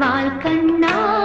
വാൽക്കണ്ണാ